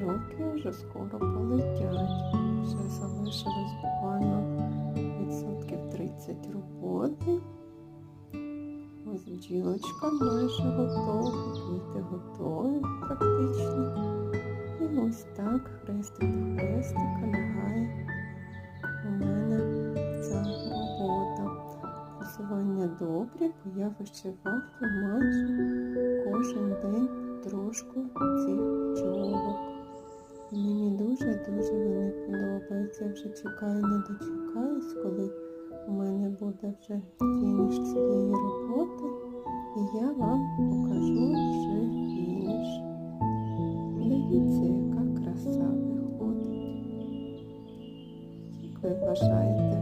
бджілки вже скоро полетять. Вже залишилось буквально відсотків 30 роботи. Ось бджілочка майже готова, квіти готові практично. І ось так хрестик до хрестика лягає у мене ця робота. Просування добрі, бо я вишиваю майже кожен день трошку цих пчолок дуже мені подобається. Я вже чекаю, не дочекаюсь, коли у мене буде вже фініш цієї роботи. І я вам покажу вже фініш. Дивіться, яка краса виходить. Як ви вважаєте?